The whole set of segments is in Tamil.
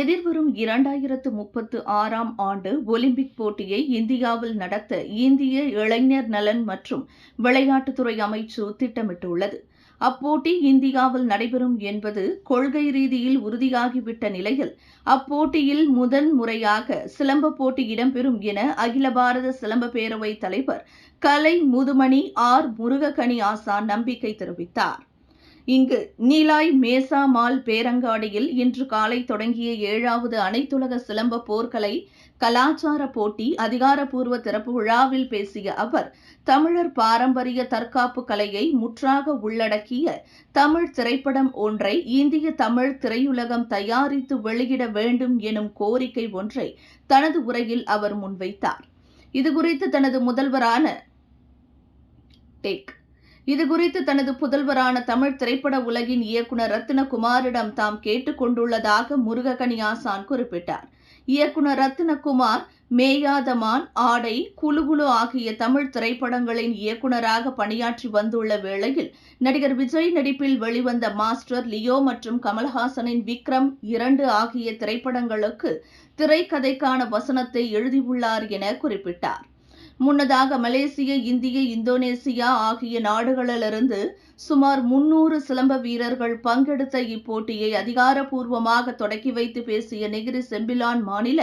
எதிர்வரும் இரண்டாயிரத்து முப்பத்து ஆறாம் ஆண்டு ஒலிம்பிக் போட்டியை இந்தியாவில் நடத்த இந்திய இளைஞர் நலன் மற்றும் விளையாட்டுத்துறை அமைச்சு திட்டமிட்டுள்ளது. அப்போட்டி இந்தியாவில் நடைபெறும் என்பது கொள்கை ரீதியில் உறுதியாகிவிட்ட நிலையில் அப்போட்டியில் முதன் முறையாக சிலம்ப போட்டி இடம்பெறும் என அகில பாரத சிலம்ப பேரவை தலைவர் கலை முதுமணி ஆர் முருகக்கணி ஆசான் நம்பிக்கை தெரிவித்தார். இங்கு நீலாய் மேசா மால் பேரங்காடியில் இன்று காலை தொடங்கிய ஏழாவது அனைத்துலக சிலம்ப போர்க்கலை கலாச்சார போட்டி அதிகாரப்பூர்வ திறப்பு விழாவில் பேசிய அவர் தமிழர் பாரம்பரிய தற்காப்பு கலையை முற்றாக உள்ளடக்கிய தமிழ் திரைப்படம் ஒன்றை இந்திய தமிழ் திரையுலகம் தயாரித்து வெளியிட வேண்டும் எனும் கோரிக்கை ஒன்றை தனது உரையில் அவர் முன்வைத்தார். இதுகுறித்து தனது முதல்வரான டேக் இதுகுறித்து தனது புதல்வரான தமிழ் திரைப்பட உலகின் இயக்குனர் ரத்தினகுமாரிடம் தாம் கேட்டுக் கொண்டுள்ளதாக முருககனி ஆசான் குறிப்பிட்டார். இயக்குனர் ரத்தினகுமார் மேயாதமான் ஆடை குலுகுலு ஆகிய தமிழ் திரைப்படங்களின் இயக்குனராக பணியாற்றி வந்துள்ள வேளையில் நடிகர் விஜய் நடிப்பில் வெளிவந்த மாஸ்டர் லியோ மற்றும் கமல்ஹாசனின் விக்ரம் இரண்டு ஆகிய திரைப்படங்களுக்கு திரைக்கதைக்கான வசனத்தை எழுதியுள்ளார் என குறிப்பிட்டார். முன்னதாக மலேசிய இந்திய இந்தோனேசியா ஆகிய நாடுகளிலிருந்து சுமார் முன்னூறு சிலம்ப வீரர்கள் பங்கெடுத்த இப்போட்டியை அதிகாரப்பூர்வமாக தொடக்கி வைத்து பேசிய நெகிரி செம்பிலான் மாநில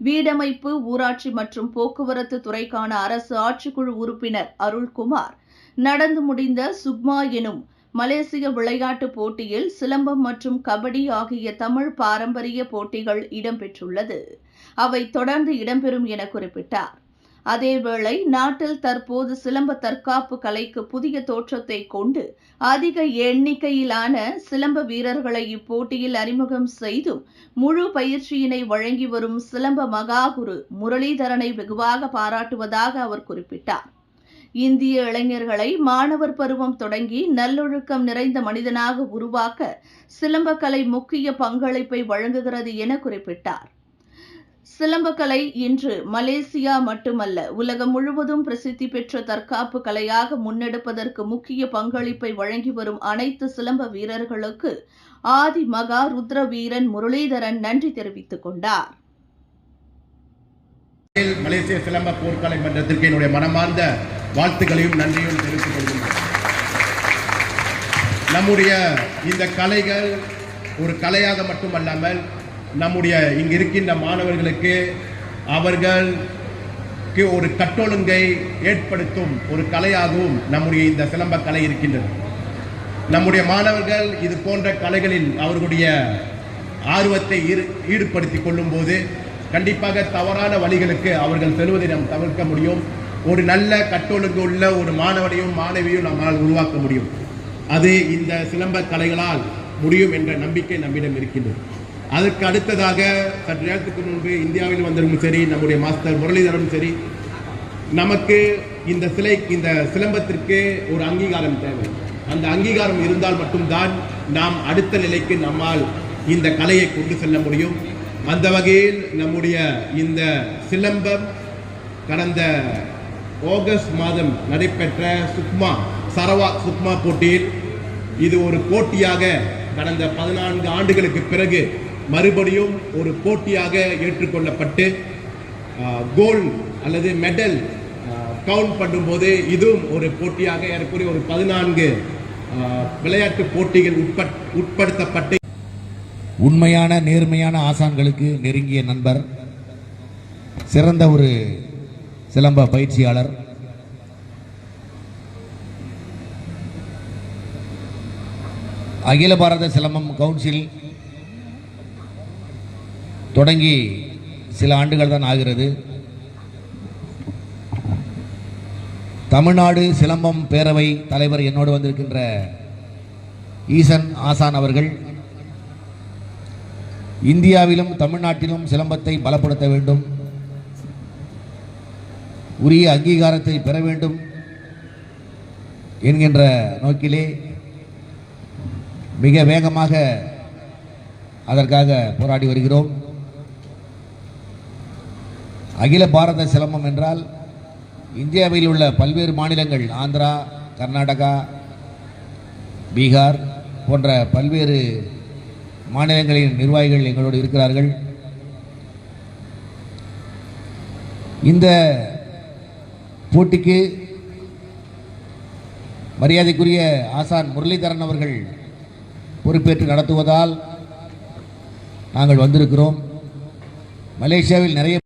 வீடமைப்பு ஊராட்சி மற்றும் போக்குவரத்து துறைக்கான அரசு ஆட்சிக்குழு உறுப்பினர் அருள்குமார். நடந்து முடிந்த சுக்மா எனும் மலேசிய விளையாட்டுப் போட்டியில் சிலம்பம் மற்றும் கபடி ஆகிய தமிழ் பாரம்பரிய போட்டிகள் இடம்பெற்றுள்ளது. அவை தொடர்ந்து இடம்பெறும் என குறிப்பிட்டார். அதேவேளை நாட்டில் தற்போது சிலம்ப தற்காப்பு கலைக்கு புதிய தோற்றத்தை கொண்டு அதிக எண்ணிக்கையிலான சிலம்ப வீரர்களை இப்போட்டியில் அறிமுகம் செய்தும் முழு பயிற்சியினை வழங்கி வரும் சிலம்ப மகாகுரு முரளிதரனை வெகுவாக பாராட்டுவதாக அவர் குறிப்பிட்டார். இந்திய இளைஞர்களை மாணவர் பருவம் தொடங்கி நல்லொழுக்கம் நிறைந்த மனிதனாக உருவாக்க சிலம்பக்கலை முக்கிய பங்களிப்பை வழங்குகிறது என குறிப்பிட்டார். சிலம்பக்கலை இன்று மலேசியா மட்டுமல்ல உலகம் முழுவதும் பிரசித்தி பெற்ற தற்காப்பு கலையாக முன்னெடுப்பதற்கு முக்கிய பங்களிப்பை வழங்கி வரும் அனைத்து சிலம்ப வீரர்களுக்கு ஆதி மகா ருத்ர வீரன் முரளிதரன் நன்றி தெரிவித்துக் கொண்டார். மலேசிய சிலம்ப போர்க்கலை மன்றத்திற்கு என்னுடைய மனமார்ந்த வாழ்த்துக்களையும் நன்றியும் தெரிவித்துக் கொள்கிறேன் நம்முடைய இந்த கலைகள் ஒரு கலையாக மட்டுமல்லாமல் நம்முடைய இங்கு இருக்கின்ற மாணவர்களுக்கு அவர்களுக்கு ஒரு கட்டொழுங்கை ஏற்படுத்தும் ஒரு கலையாகவும் நம்முடைய இந்த சிலம்ப கலை இருக்கின்றது. நம்முடைய மாணவர்கள் இது போன்ற கலைகளில் அவர்களுடைய ஆர்வத்தை ஈடுபடுத்தி ஈடுபடுத்திக் கொள்ளும் போது கண்டிப்பாக தவறான வழிகளுக்கு அவர்கள் செல்வதை நாம் தவிர்க்க முடியும். ஒரு நல்ல கட்டொழுங்கு உள்ள ஒரு மாணவனையும் மாணவியும் நம்மால் உருவாக்க முடியும். அது இந்த சிலம்ப கலைகளால் முடியும் என்ற நம்பிக்கை நம்மிடம் இருக்கின்றது. அதற்கு அடுத்ததாக சற்று நேரத்துக்கு முன்பு இந்தியாவில் வந்தவரும் சரி நம்முடைய மாஸ்டர் முரளிதரனும் சரி நமக்கு இந்த சிலை இந்த சிலம்பத்திற்கு ஒரு அங்கீகாரம் தேவை. அந்த அங்கீகாரம் இருந்தால் மட்டும்தான் நாம் அடுத்த நிலைக்கு நம்மால் இந்த கலையை கொண்டு செல்ல முடியும். அந்த வகையில் நம்முடைய இந்த சிலம்பம் கடந்த ஆகஸ்ட் மாதம் நடைபெற்ற சுக்மா சரவா சுக்மா போட்டியில் இது ஒரு போட்டியாக கடந்த பதினான்கு ஆண்டுகளுக்கு பிறகு மறுபடியும் ஒரு போட்டியாக ஏற்றுக்கொள்ளப்பட்டு கோல் அல்லது மெடல் கவுண்ட் பண்ணும்போது இதுவும் ஒரு போட்டியாக ஏறக்குறைய ஒரு பதினான்கு விளையாட்டு போட்டிகள் உட்பட் உட்படுத்தப்பட்டு உண்மையான நேர்மையான ஆசான்களுக்கு நெருங்கிய நண்பர் சிறந்த ஒரு சிலம்ப பயிற்சியாளர் அகில பாரத சிலம்பம் கவுன்சில் தொடங்கி சில ஆண்டுகள் தான் ஆகிறது. தமிழ்நாடு சிலம்பம் பேரவை தலைவர் என்னோடு வந்திருக்கின்ற ஈசன் ஆசான் அவர்கள் இந்தியாவிலும் தமிழ்நாட்டிலும் சிலம்பத்தை பலப்படுத்த வேண்டும். உரிய அங்கீகாரத்தை பெற வேண்டும் என்கின்ற நோக்கிலே மிக வேகமாக அதற்காக போராடி வருகிறோம். அகில பாரத சிலம்பம் என்றால் இந்தியாவில் உள்ள பல்வேறு மாநிலங்கள் ஆந்திரா கர்நாடகா பீகார் போன்ற பல்வேறு மாநிலங்களின் நிர்வாகிகள் எங்களோடு இருக்கிறார்கள். இந்த போட்டிக்கு மரியாதைக்குரிய ஆசான் முரளிதரன் அவர்கள் பொறுப்பேற்று நடத்துவதால் நாங்கள் வந்திருக்கிறோம். மலேசியாவில் நிறைய